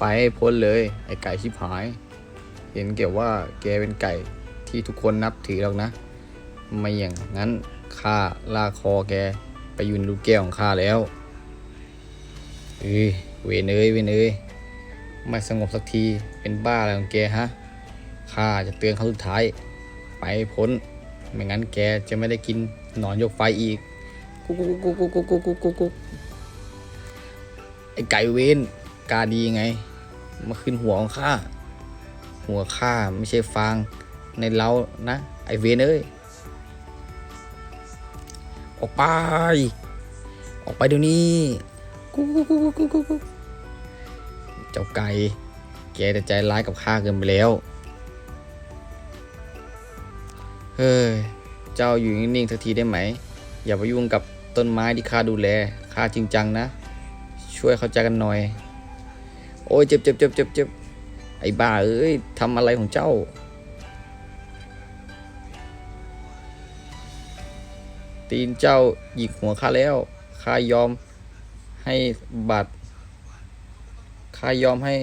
ไปพ้นเลย ไอไก่ชิบหาย เห็นเกี่ยวว่าแกเป็นไก่ที่ทุกคนนับถือหรอกนะ ไม่อย่างนั้นข้าลากคอแกไปยืนลูกแก้วของข้าแล้วเอ้เวนเอ้ยเวนเอ้ยไม่สงบสักทีเป็นบ้าอะไรของแกฮะข้าจะเตือนครั้งสุดท้าย ไปพ้น ไม่งั้นแกจะไม่ได้กินหนอนยกไฟอีกกุ๊กกุ๊กกุ๊กกุ๊กกุ๊กกุ๊กูไอไก่เวนกาดีไง มาขึ้นหัวของข้า หัวข้าไม่ใช่ฟางในเล้านะ ไอเวนเอ้ย ออกไป ออกไปเดี๋ยวนี้กุ๊กกุ๊กกุ๊กกุ๊กกุ๊กกุ๊กเจ้าไก่ แกแต่ใจร้ายกับข้าเกินไปแล้ว เฮ้ย เจ้าอยู่นิ่งๆสักทีได้ไหม อย่าไปยุ่งกับต้นไม้ที่ข้าดูแล ข้าจริงจังนะ ช่วยเข้าใจกันหน่อย โอ้ยเจ็บเจ็บเจ็บเจ็บเจ็บไอ้บ้าเอ้ยทำอะไรของเจ้า ตีนเจ้าหยิกหัวข้าแล้วข้ายอมให้บาดข้ายอมให้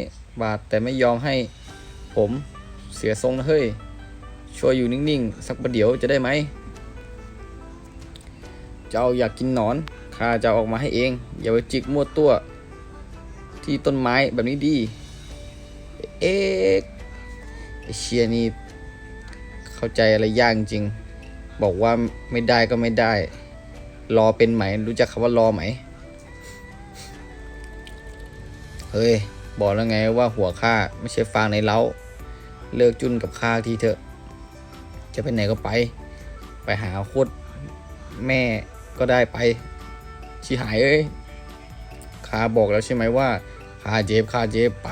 บาดแต่ไม่ยอมให้ผมเสียทรงนะเฮ้ยช่วยอยู่นิ่งๆ สักประเดี๋ยวจะได้ไหม เจ้าอยากกินหนอนข้าจะอออกมาให้เอง อย่าไปจิกมั่วตัว ที่ต้นไม้แบบนี้ดี เอ๊ะเชียนี่เข้าใจอะไรยากจริง บอกว่าไม่ได้ก็ไม่ได้ รอเป็นไหม รู้จักคำว่ารอไหม เฮ้ย บอกแล้วไงว่าหัวข้าไม่ใช่ฟางในเล้า เลิกจุนกับข้าทีเถอะ จะไปไหนก็ไป ไปหาโคตรแม่ก็ได้ไป ชิหายเอ้ยข้าบอกแล้วใช่ไหมว่า ข้าเจ็บข้าเจ็บไป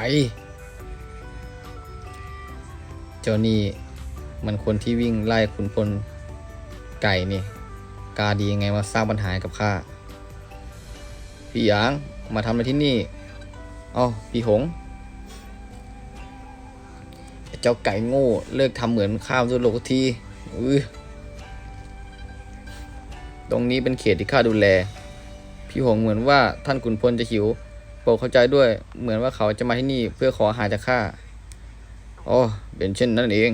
เจ้านี่มันคนที่วิ่งไล่ขุนพลไก่นี่ กาดียังไงมาสร้างปัญหาให้กับข้า พี่หยางมาทำอะไรที่นี่อ๋อพี่หง เจ้าไก่โง่เลิกทำเหมือนข้าวตัวโลกทีอื้อตรงนี้เป็นเขตที่ข้าดูแล พี่หงเหมือนว่าท่านขุนพลจะหิว โปรดเข้าใจด้วย เหมือนว่าเขาจะมาที่นี่เพื่อขอหาจากข้าอ๋อเป็นเช่นนั้นเอง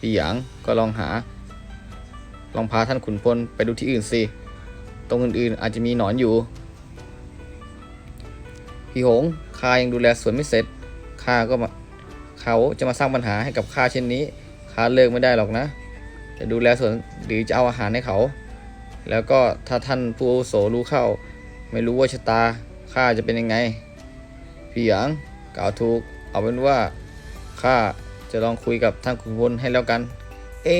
พี่หยางก็ลองหา ลองพาท่านขุนพลไปดูที่อื่นสิ ตรงอื่นๆอาจจะมีหนอนอยู่ พี่หงข้ายังดูแลสวนไม่เสร็จข้าก็มาเขาจะมาสร้างปัญหาให้กับข้าเช่นนี้ข้าเลิกไม่ได้หรอกนะ จะดูแลสวนหรือจะเอาอาหารให้เขา แล้วก็ถ้าท่านผู้อุโสรู้เข้า ไม่รู้ว่าชะตาข้าจะเป็นยังไง พี่หยางกล่าวถูก เอาเป็นว่าข้าจะลองคุยกับท่านขุนพลให้แล้วกัน เอ๊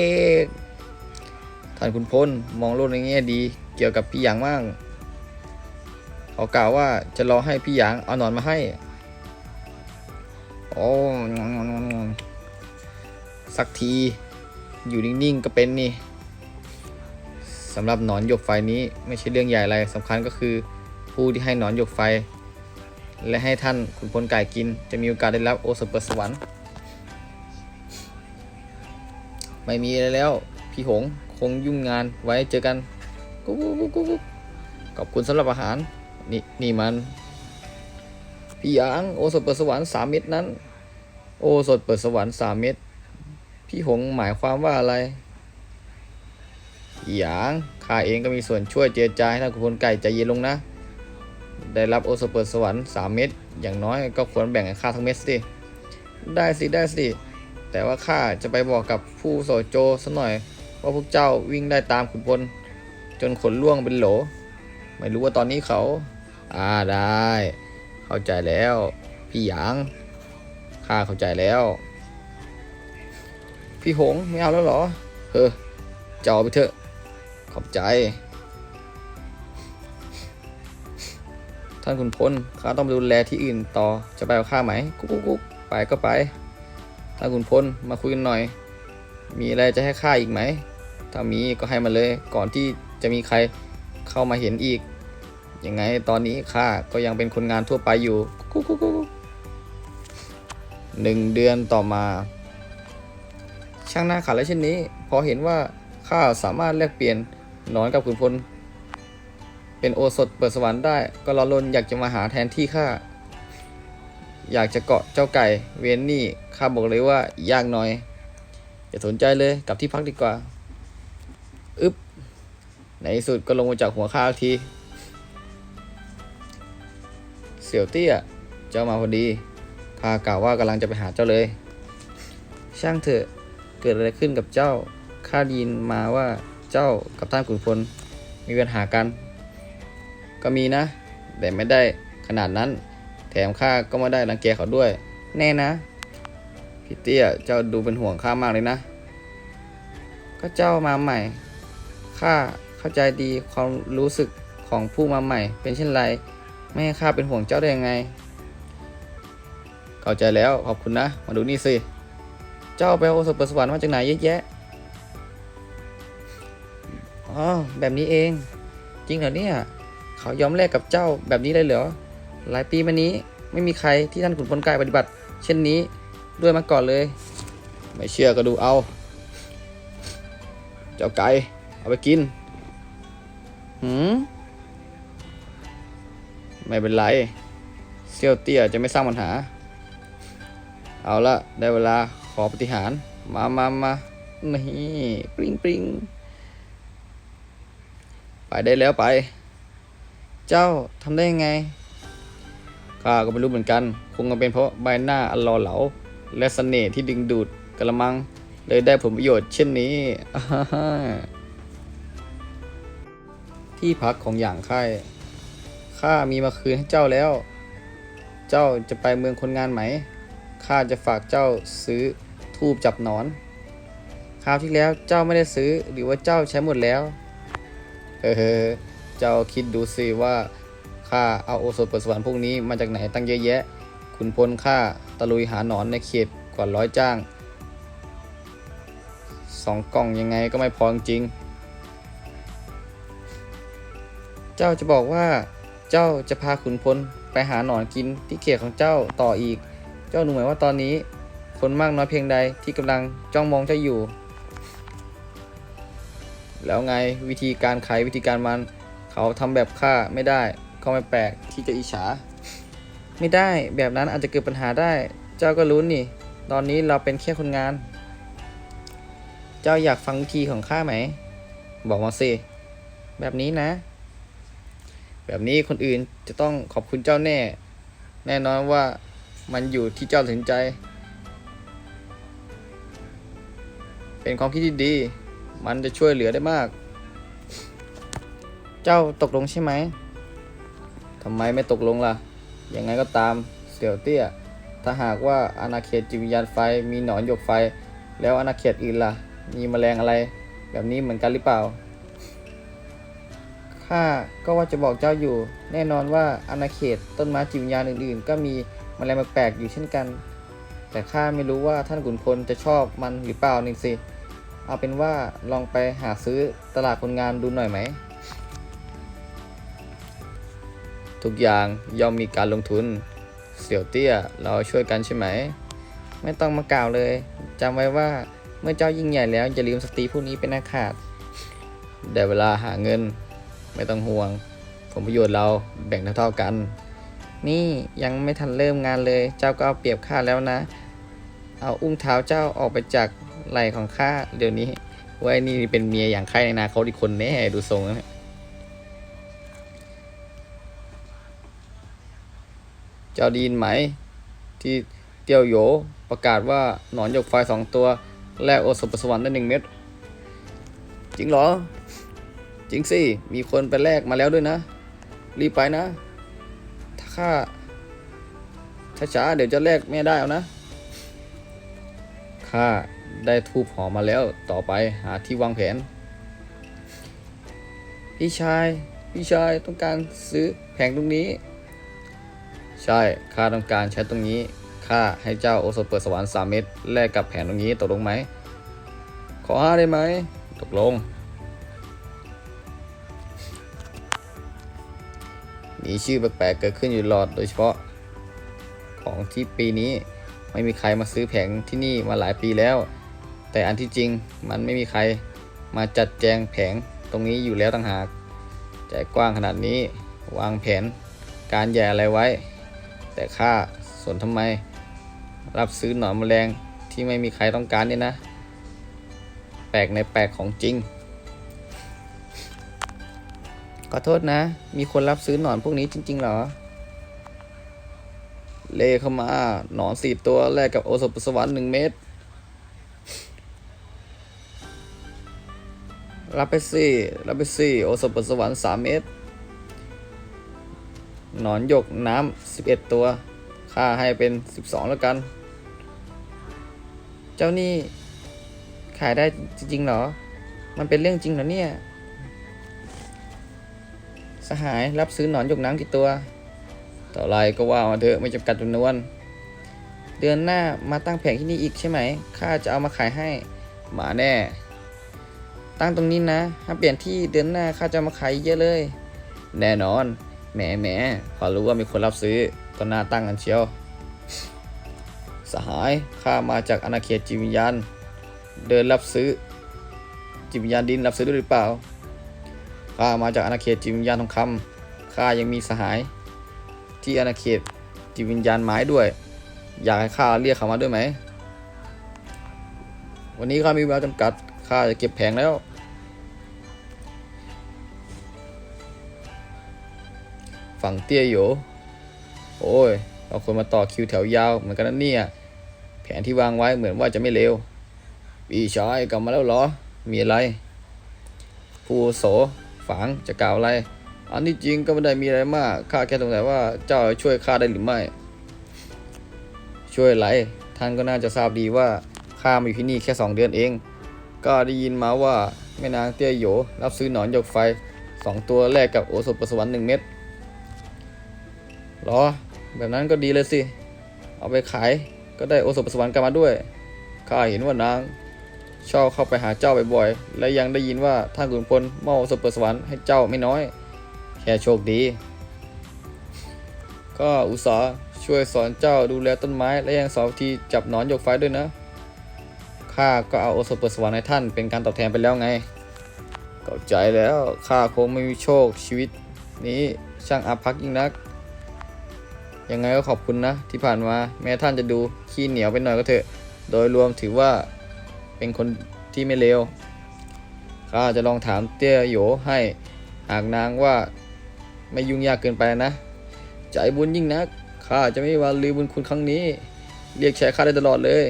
ท่านขุนพลมองโลกในแง่ดีเกี่ยวกับพี่หยางมากเขากล่าวว่าจะรอให้พี่หยางเอาหนอนมาให้โอ้สักทีอยู่นิ่งๆก็เป็นนี่สำหรับหนอนหยกไฟนี้ไม่ใช่เรื่องใหญ่อะไรสำคัญก็คือผู้ที่ให้หนอนหยกไฟ และให้ท่านขุนพลไก่กิน จะมีโอกาสได้รับโอสถเปิดสวรรค์ ไม่มีอะไรแล้ว พี่หงคงยุ่งงานไว้เจอกันกุ๊กกุ๊กกุ๊กขอบคุณสำหรับอาหาร นี่นี่มัน พี่หยางโอสถเปิดสวรรค์สามเม็ดนั้น โอสถเปิดสวรรค์สามเม็ดพี่หงหมายความว่าอะไรอีหยางข้าเองก็มีส่วนช่วยเจรจาให้ท่านขุนพลไก่ใจเย็นลงนะ ได้รับโอสเปิดสวรรค์ 3 เม็ดอย่างน้อยก็ควรแบ่งให้ข้าทั้งเม็ดสิ ได้สิ ได้สิ แต่ว่าข้าจะไปบอกกับผู้โสโจซะหน่อย ว่าพวกเจ้าวิ่งได้ตามขุนพลจนขนล่วงเป็นโหล ไม่รู้ว่าตอนนี้เขา อ่าได้ เข้าใจแล้ว พี่หยางข้าเข้าใจแล้ว พี่หงไม่เอาแล้วเหรอเออเจ้าเอาไปเถอะ ขอบใจานขุนพลข้าต้องไปดูแลที่อื่นต่อจะไปกับข้าไหมกุ๊กกุ๊กไปก็ไปถ้าคุณพลมาคุยกันหน่อย มีอะไรจะให้ข้าอีกไหมถ้ามีก็ให้มาเลย ก่อนที่จะมีใครเข้ามาเห็นอีกยังไงตอนนี้ข้าก็ยังเป็นคนงานทั่วไปอยู่กุ๊กกุ๊กกุ๊กหนึ่งเดือนต่อมา ช่างหน้าขันและเช่นนี้ พอเห็นว่าข้าสามารถแลกเปลี่ยนนอนกับขุนพล เป็นโอสถเปิดสวรรค์ได้ ก็รอลนอยากจะมาหาแทนที่ข้าอยากจะเกาะเจ้าไก่เวนนี่ข้าบอกเลยว่ายากหน่อยอย่าสนใจเลยกลับที่พักดีกว่าอึ๊บในที่สุดก็ลงมาจากหัวข้าทีเสี่ยวเตี้ยเจ้ามาพอดีข้ากล่าวว่ากำลังจะไปหาเจ้าเลย ช่างเถอะเกิดอะไรขึ้นกับเจ้าข้าด้ยินมาว่าเจ้ากับท่านขุนพลมีปัญหากัน ก็มีนะ แต่ไม่ได้ขนาดนั้น แถมข้าก็ไม่ได้รังแกเขาด้วย แน่นะพี่เตี้ยเจ้าดูเป็นห่วงข้ามากเลยนะ ก็เจ้ามาใหม่ข้าเข้าใจดีความรู้สึกของผู้มาใหม่ เป็นเช่นไร ไม่ให้ข้าเป็นห่วงเจ้าได้ยังไง เข้าใจแล้วขอบคุณนะ มาดูนี่สิ เจ้าไปเอาโอสเปิดสวรรค์มาจากไหนเยอะแยะอ๋อแบบนี้เอง จริงเหรอเนี่ย เขายอมแลกกับเจ้าแบบนี้เลยเหรอหลายปีมานี้ไม่มีใครที่ท่านขุนพลกายปฏิบัติ เช่นนี้ด้วยมาก่อนเลย ไม่เชื่อก็ดูเอา เจ้าไก่เอาไปกินหืมไม่เป็นไรเซี่ยวเตี้ยจะไม่สร้างปัญหา เอาละได้เวลาขอปฏิหาร มามามานี่ปริงปริงไปได้แล้วไป เจ้าทำได้ยังไงข้าก็ไม่รู้เหมือนกัน คงจะเป็นเพราะใบหน้าอันหล่อเหลา และเสน่ห์ที่ดึงดูดกระมัง เลยได้ผลประโยชน์เช่นนี้ ที่พักของอย่างค่ายข้ามีมาคืนให้เจ้าแล้ว เจ้าจะไปเมืองคนงานไหม ข้าจะฝากเจ้าซื้อทูบจับหนอน คราวที่แล้วเจ้าไม่ได้ซื้อหรือว่าเจ้าใช้หมดแล้ว เออ เจ้าคิดดูสิว่าข้าเอาโอสถเปิดสวรรค์พวกนี้มาจากไหนตั้งเยอะแยะ ขุนพลข้าตะลุยหาหนอนในเขตกว่าร้อยจ้างสองกล่องยังไงก็ไม่พอจริง เจ้าจะบอกว่าเจ้าจะพาขุนพลไปหาหนอนกินที่เขตของเจ้าต่ออีก เจ้าหนูหมายว่าตอนนี้ คนมากน้อยเพียงใดที่กำลังจ้องมองเจ้าอยู่ แล้วไงวิธีการขายวิธีการมัน เขาทำแบบข้าไม่ได้ ก็ไม่แปลกที่จะอิจฉา ไม่ได้แบบนั้นอาจจะเกิดปัญหาได้ เจ้าก็รู้นี่ ตอนนี้เราเป็นแค่คนงาน เจ้าอยากฟังวิธีของข้าไหม บอกมาสิแบบนี้นะ แบบนี้คนอื่นจะต้องขอบคุณเจ้าแน่ แน่นอนว่ามันอยู่ที่เจ้าตัดสินใจ เป็นความคิดที่ดี มันจะช่วยเหลือได้มาก เจ้าตกลงใช่ไหมทำไมไม่ตกลงล่ะ ยังไงก็ตามเสี่ยวเตี้ย ถ้าหากว่าอาณาเขตจิตวิญญาณไฟมีหนอนหยกไฟ แล้วอาณาเขตอื่นล่ะ มีแมลงอะไร แบบนี้เหมือนกันหรือเปล่า ข้าก็ว่าจะบอกเจ้าอยู่ แน่นอนว่าอาณาเขตต้นไม้จิตวิญญาณอื่นๆ ก็มีแมลงแปลกๆอยู่เช่นกัน แต่ข้าไม่รู้ว่าท่านขุนพลจะชอบมันหรือเปล่านี่สิ เอาเป็นว่าลองไปหาซื้อตลาดคนงานดูหน่อยไหม ทุกอย่างย่อมมีการลงทุน เสี่ยวเตี้ยเราช่วยกันใช่ไหม ไม่ต้องมากล่าวเลยจำไว้ว่าเมื่อเจ้ายิ่งใหญ่แล้วอย่าลืมสตรีผู้นี้เป็นอาขาดได้เวลาหาเงิน ไม่ต้องห่วง ผลประโยชน์เราแบ่งเท่าๆกัน นี่ยังไม่ทันเริ่มงานเลย เจ้าก็เอาเปรียบข้าแล้วนะ เอาอุ้งเท้าเจ้าออกไปจากไหล่ของข้าเดี๋ยวนี้ไอ้นี่เป็นเมียอย่างใครในนาคตอีกคนแน่ดูทรงนี่ย จ้าดีนไหม ที่เตียวโยประกาศว่าหนอนหยกไฟสองตัว แลกโอสถปสวรรค์ได้หนึ่งเม็ดจริงเหรอ จริงสิ มีคนไปแลกมาแล้วด้วยนะ รีบไปนะ ถ้าข้าช้าๆเดี๋ยวจะแลกไม่ได้เอานะข้าได้ทูบหอมมาแล้วต่อไปหาที่วางแผน พี่ชาย พี่ชายต้องการซื้อแผงตรงนี้ ใช่ ข้าต้องการใช้ตรงนี้ ข้าให้เจ้าโอสถเปิดสวรรค์สามเม็ดแลกกับแผนตรงนี้ตกลงไหม ขอห้าได้ไหม ตกลง มีชื่อแปลกๆเกิดขึ้นอยู่ตลอดโดยเฉพาะ ของที่ปีนี้ไม่มีใครมาซื้อแผงที่นี่มาหลายปีแล้ว แต่อันที่จริงมันไม่มีใครมาจัดแจงแผงตรงนี้อยู่แล้วต่างหาก ใจกว้างขนาดนี้วางแผนการแย่อะไรไว้ แต่ข้าสนทำไม รับซื้อหนอนแมลงที่ไม่มีใครต้องการเนี่ยนะ แปลกในแปลกของจริง ขอโทษนะ มีคนรับซื้อหนอนพวกนี้จริง ๆ เหรอ เลเข้ามาหนอนสี่ตัวแลกกับโอสถสวรรค์หนึ่งเม็ดรับไปสิรับไปสิโอสถสวรรค์สามเม็ด หนอนหยกน้ำสิบเอ็ดตัว ค่าให้เป็นสิบสองแล้วกัน เจ้านี่ขายได้จริงๆเหรอ มันเป็นเรื่องจริงเหรอเนี่ย สหายรับซื้อหนอนหยกน้ำกี่ตัว ต่อไรก็ว่ามาเถอะไม่จำกัดจำนวน เดือนหน้ามาตั้งแผงที่นี่อีกใช่ไหม ข้าจะเอามาขายให้ มาแน่ ตั้งตรงนี้นะ ถ้าเปลี่ยนที่เดือนหน้าข้าจะมาขายเยอะเลย แน่นอน แหมแหมพอรู้ว่ามีคนรับซื้อก็น่าตั้งกันเชียว สหายข้ามาจากอาณาเขตจิวิญญาณ เดินรับซื้อ จิวิญญาณดินรับซื้อด้วยหรือเปล่าข้ามาจากอาณาเขตจิวิญญาณทองคำข้ายังมีสหาย ที่อาณาเขตจิวิญญาณไม้ด้วย อยากให้ข้าเรียกเขามาด้วยไหมวันนี้ข้ามีเวลาจำกัดข้าจะเก็บแผงแล้ว ฝั่งเตี้ยโยโอ้ยเราคนมาต่อคิวแถวยาวเหมือนกันนะเนี่ยแผนที่วางไว้เหมือนว่าจะไม่เร็วพี่ชายกลับมาแล้วเหรอ มีอะไร ผู้โสฝังจะกล่าวอะไร อันนี้จริงก็ไม่ได้มีอะไรมาก ข้าแค่สงสัยว่าเจ้าช่วยข้าได้หรือไม่ ช่วยอะไร ท่านก็น่าจะทราบดีว่าข้ามาอยู่ที่นี่แค่สองเดือนเอง ก็ได้ยินมาว่าแม่นางเตี้ยโยรับซื้อหนอนหยกไฟสองตัวแลกกับโอสถประสวรรค์หนึ่งเม็ด หรอ แบบนั้นก็ดีเลยสิ เอาไปขายก็ได้โอสถสวรรค์กลับมาด้วย ข้าเห็นว่านางชอบเข้าไปหาเจ้าบ่อยๆ และยังได้ยินว่าท่านขุนพลมอบโอสถสวรรค์ให้เจ้าไม่น้อย แค่โชคดี ก็อุตส่าห์ช่วยสอนเจ้าดูแลต้นไม้ และยังสอนวิธีจับหนอนหยกไฟด้วยนะ ข้าก็เอาโอสถสวรรค์ให้ท่านเป็นการตอบแทนไปแล้วไงเข้าใจแล้วข้าคงไม่มีโชคชีวิตนี้ช่างอาภัพยิ่งนัก ยังไงก็ขอบคุณนะ ที่ผ่านมาแม้ท่านจะดูขี้เหนียวไปหน่อยก็เถอะ โดยรวมถือว่าเป็นคนที่ไม่เลวข้าจะลองถามเตี้ยโยให้หากนางว่าไม่ยุ่งยากเกินไปนะ ใจบุญยิ่งนักข้าจะไม่วันลืมบุญคุณครั้งนี้ เรียกแชร์ข้าได้ตลอดเลย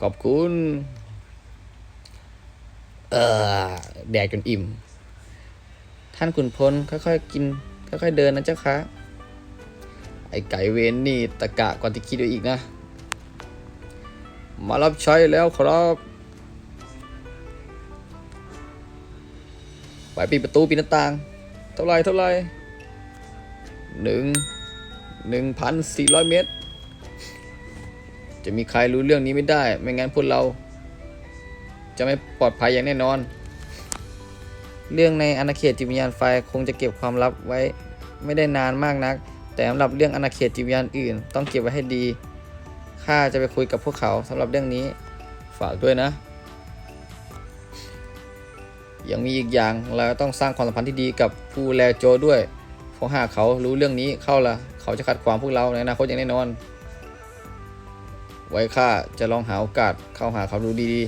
ขอบคุณ เออแดกจนอิ่ม ท่านขุนพลค่อยๆกิน ค่อยๆเดินนะเจ้าคะ ไอ้ไก่เวนนี่ตะกะกว่าที่คิดไว้อีกนะ มารับใช้แล้วครับไปปิดประตูปิดหน้าต่าง เท่าไรเท่าไรหนึ่งหนึ่งพันสี่ร้อยเมตร จะมีใครรู้เรื่องนี้ไม่ได้ ไม่งั้นพวกเรา จะไม่ปลอดภัยอย่างแน่นอน เรื่องในอาณาเขตจิตวิญญาณไฟคงจะเก็บความลับไว้ ไม่ได้นานมากนัก แต่สำหรับเรื่องอาณาเขตจิตวิญญาณอื่น ต้องเก็บไว้ให้ดี ข้าจะไปคุยกับพวกเขาสำหรับเรื่องนี้ ฝากด้วยนะ ยังมีอีกอย่างเราต้องสร้างความสัมพันธ์ที่ดีกับผู้แลโจด้วย เพราะหากเขารู้เรื่องนี้เข้าละเขาจะขัดขวางพวกเราในอนาคตอย่างแน่นอน ไว้ข้าจะลองหาโอกาสเข้าหาเขาดูดี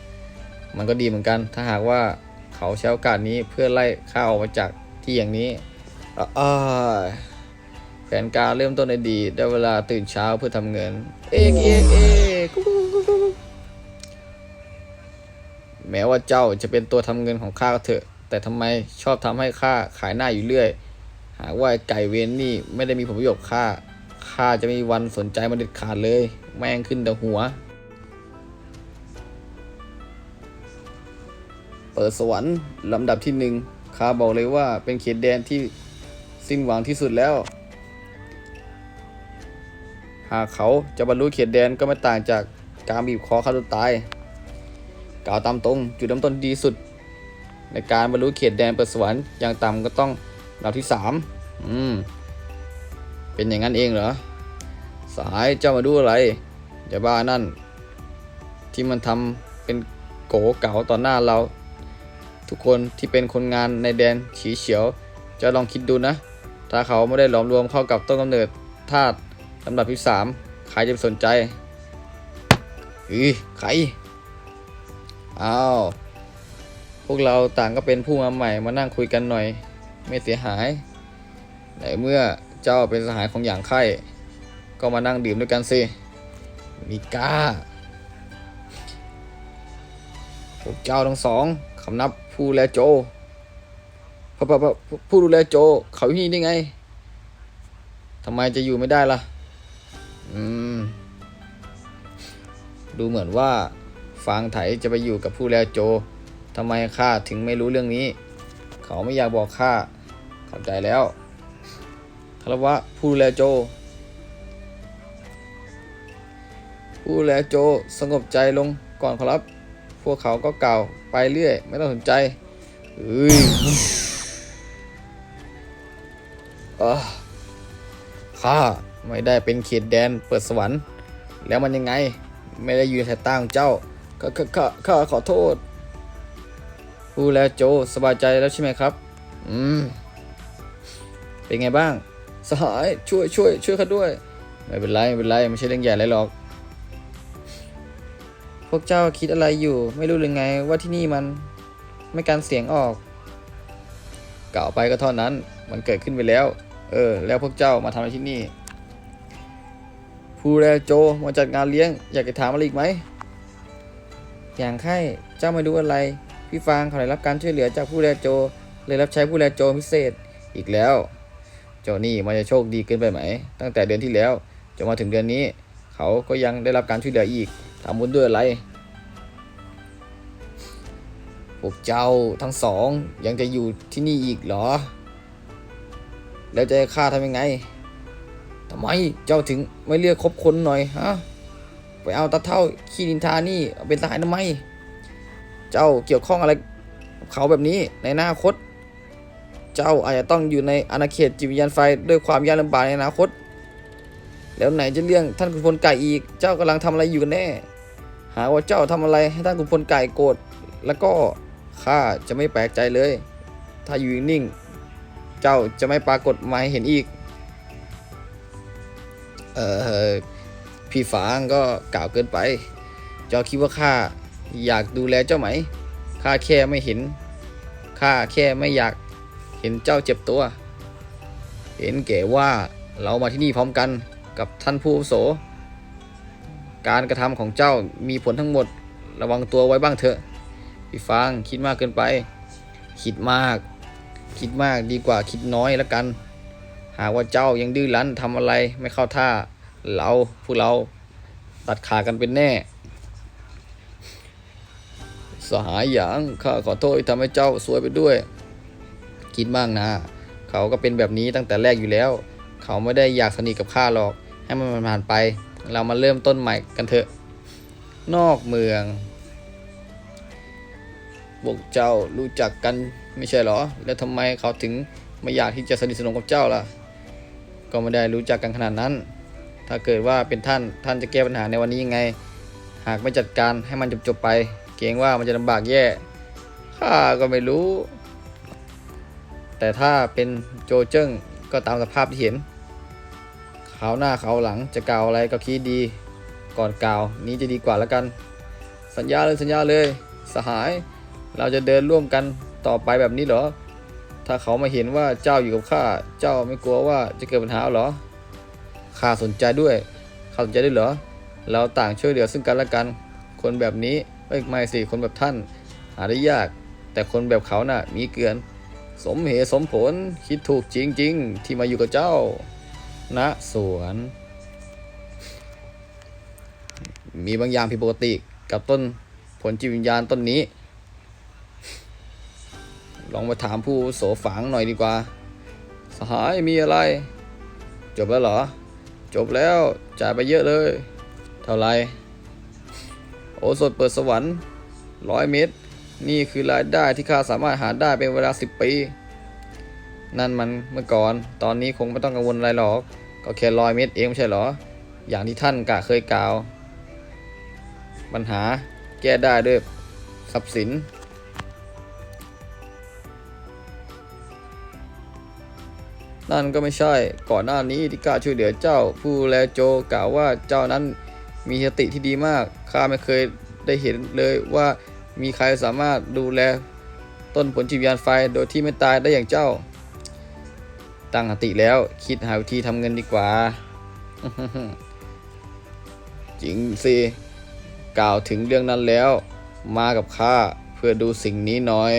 ๆ มันก็ดีเหมือนกัน ถ้าหากว่าเขาใช้โอกาสนี้เพื่อไล่ข้าออกมาจากที่อย่างนี้อ้า แผนการเริ่มต้นได้ดี ได้เวลาตื่นเช้าเพื่อทำเงิน เอกเอกเอกกุ๊กกุ๊กกุ๊กกุ๊กแม้ว่าเจ้าจะเป็นตัวทำเงินของข้าก็เถอะ แต่ทำไมชอบทำให้ข้าขายหน้าอยู่เรื่อย หากว่าไอ้ไก่เวนนี่ไม่ได้มีผลประโยชน์กับข้าข้าจะไม่มีวันสนใจมันเด็ดขาดเลย แม่งขึ้นแต่หัว เปิดสวรรค์ลำดับที่หนึ่งข้าบอกเลยว่าเป็นเขตแดนที่สิ้นหวังที่สุดแล้ว หากเขาจะบรรลุเขตแดนก็ไม่ต่างจากการบีบคอฆ่าตัวตาย กล่าวตามตรงจุดเริ่มต้นดีสุด ในการบรรลุเขตแดนเปิดสวรรค์อย่างต่ำก็ต้องลำดับที่สามอืม เป็นอย่างนั้นเองเหรอ สายเจ้ามาดูอะไรอย่าบ้านั่น ที่มันทำเป็นโกเก๋าต่อหน้าเรา ทุกคนที่เป็นคนงานในแดนฉีเฉียว จะลองคิดดูนะ ถ้าเขาไม่ได้หลอมรวมเข้ากับต้นกำเนิดธาตุ ลำดับที่สามใครจะสนใจอือใครอ้าวพวกเราต่างก็เป็นผู้มาใหม่มานั่งคุยกันหน่อย ไม่เสียหายในเมื่อเจ้าเป็นสหายของอย่างไข่ก็มานั่งดื่มด้วยกันสิมีก้าพวกเจ้าทั้งสองคำนับผู้แลโจพระพระพระผู้ดูแลโจ เขาอยู่นี่ได้ไงทำไมจะอยู่ไม่ได้ล่ะ ดูเหมือนว่าฟางไถจะไปอยู่กับผู้แลโจทำไมข้าถึงไม่รู้เรื่องนี้ เขาไม่อยากบอกข้าเข้าใจแล้วคารวะผู้ดูแลโจ ผู้ดูแลโจสงบใจลงก่อนครับ พวกเขาก็กล่าวไปเรื่อย ไม่ต้องสนใจเอ้ยข้า ไม่ได้เป็นเขตแดนเปิดสวรรค์ แล้วมันยังไงไม่ได้อยู่ในสายตาของเจ้าข้าข้าข้าข้าขอโทษผู้ดูแลโจสบายใจแล้วใช่ไหมครับ อืม เป็นไงบ้าง สหายช่วยช่วยช่วยข้าด้วย ไม่เป็นไรไม่เป็นไรไม่ใช่เรื่องใหญ่อะไรหรอก พวกเจ้าคิดอะไรอยู่ ไม่รู้หรือไงว่าที่นี่มันไม่การเสียงออกกล่าวไปก็เท่านั้น มันเกิดขึ้นไปแล้ว เออ แล้วพวกเจ้ามาทำอะไรที่นี่ ผู้แลโจมาจัดงานเลี้ยง อยากจะถามอะไรอีกไหม อย่างไข่เจ้ามาดูอะไร พี่ฟางเขาได้รับการช่วยเหลือจากผู้แลโจ เลยรับใช้ผู้แลโจพิเศษอีกแล้ว เจ้านี่มันจะโชคดีเกินไปไหม ตั้งแต่เดือนที่แล้วจนมาถึงเดือนนี้ เขาก็ยังได้รับการช่วยเหลืออีกทำบุญด้วยอะไรพวกเจ้าทั้งสองยังจะอยู่ที่นี่อีกเหรอ แล้วจะให้ข้าทำยังไง ทำไมเจ้าถึงไม่เลือกคบคนหน่อยฮะไปเอาตาเท่าขี้นินทานี่เป็นสหายทำไม เจ้าเกี่ยวข้องอะไรกับเขาแบบนี้ในอนาคต เจ้าอาจจะต้องอยู่ในอาณาเขตจิตวิญญาณไฟด้วยความยากลำบากในอนาคต แล้วไหนจะเรื่องท่านขุนพลไก่อีก เจ้ากำลังทำอะไรอยู่กันแน่ หาว่าเจ้าทำอะไรให้ท่านขุนพลไก่โกรธแล้วก็ข้าจะไม่แปลกใจเลย ถ้าอยู่นิ่ง เจ้าจะไม่ปรากฏมาให้เห็นอีก เออพี่ฝางก็กล่าวเกินไปเจ้าคิดว่าข้าอยากดูแลเจ้าไหมข้าแค่ไม่เห็นข้าแค่ไม่อยากเห็นเจ้าเจ็บตัว เห็นแก่ว่าเรามาที่นี่พร้อมกันกับท่านผู้อาวุโส การกระทำของเจ้ามีผลทั้งหมดระวังตัวไว้บ้างเถอะพี่ฟางคิดมากเกินไป คิดมาก คิดมากดีกว่าคิดน้อยแล้วกัน หากว่าเจ้ายังดื้อรั้นทำอะไรไม่เข้าท่าเราพวกเราตัดขากันเป็นแน่ สหายหยางข้าขอโทษที่ทำให้เจ้าสวยไปด้วย คิดมากนะ เขาก็เป็นแบบนี้ตั้งแต่แรกอยู่แล้ว เขาไม่ได้อยากสนิทกับข้าหรอก ให้มันผ่านไป เรามาเริ่มต้นใหม่กันเถอะ นอกเมืองพวกเจ้ารู้จักกันไม่ใช่หรอ แล้วทำไมเขาถึงไม่อยากที่จะสนิทสนมกับเจ้าล่ะ ก็ไม่ได้รู้จักกันขนาดนั้น ถ้าเกิดว่าเป็นท่านท่านจะแก้ปัญหาในวันนี้ยังไง หากไม่จัดการให้มันจบๆไป เกรงว่ามันจะลำบากแย่ข้าก็ไม่รู้ แต่ถ้าเป็นโจเจิ้งก็ตามสภาพที่เห็นเขาหน้าเขาหลังจะกล่าวอะไรก็คิดดีก่อนกล่าวนี้จะดีกว่าแล้วกัน สัญญาเลยสัญญาเลย สหาย เราจะเดินร่วมกันต่อไปแบบนี้เหรอ ถ้าเขามาเห็นว่าเจ้าอยู่กับข้า เจ้าไม่กลัวว่าจะเกิดปัญหาหรอ ข้าสนใจด้วย ข้าสนใจด้วยเหรอ เราต่างช่วยเหลือซึ่งกันและกัน คนแบบนี้เอ้ยไม่สิ คนแบบท่าน หาได้ยาก แต่คนแบบเขาน่ะ มีเกลือน สมเหตุสมผล คิดถูกจริง ๆ ที่มาอยู่กับเจ้า ณ สวน มีบางอย่างผิดปกติกับต้นผลจิตวิญญาณต้นนี้ ลองมาถามผู้โสฝางหน่อยดีกว่า สหายมีอะไร จบแล้วเหรอ จบแล้วจ่ายไปเยอะเลย เท่าไร โอสถเปิดสวรรค์ร้อยเมตร นี่คือรายได้ที่ข้าสามารถหาได้เป็นเวลาสิบปี นั่นมันเมื่อก่อน ตอนนี้คงไม่ต้องกังวลอะไรหรอก ก็แค่ร้อยเมตรเองไม่ใช่เหรอ อย่างที่ท่านกะเคยกล่าว ปัญหาแก้ได้ด้วยทรัพย์สิน นั่นก็ไม่ใช่ ก่อนหน้านี้ที่ข้าช่วยเหลือเจ้า ผู้แลโจกล่าวว่าเจ้านั้นมีสติที่ดีมาก ข้าไม่เคยได้เห็นเลยว่ามีใครสามารถดูแลต้นผลจิตวิญญาณไฟโดยที่ไม่ตายได้อย่างเจ้า ตั้งสติแล้วคิดหาวิธีทำเงินดีกว่า จริงสิกล่าวถึงเรื่องนั้นแล้ว มากับข้าเพื่อดูสิ่งนี้หน่อย